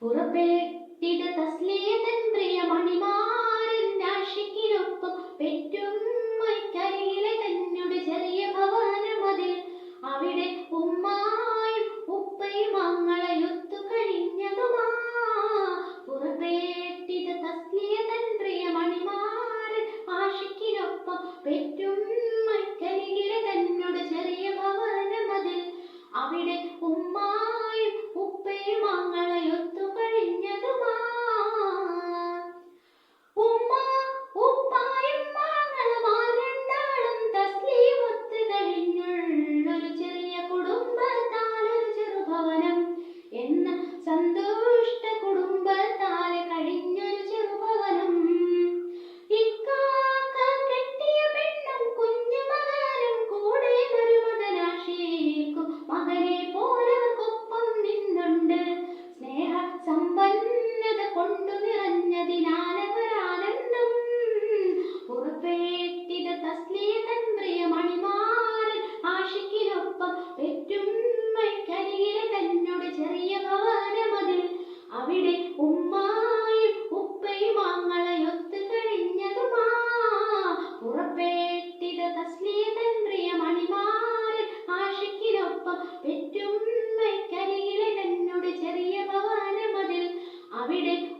പുറപ്പെട്ടിത പെറ്റുമ്മയ്ക്കരികിലെ തന്നുടെ ചെറിയ ഭവനമതിൽ കഴിഞ്ഞതുമാ. ആഷിക്കിനൊപ്പം പെറ്റുമ്മയ്ക്കരികിലെ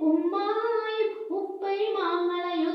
ഉമ്മായി ഉപ്പയും ആങ്ങളയും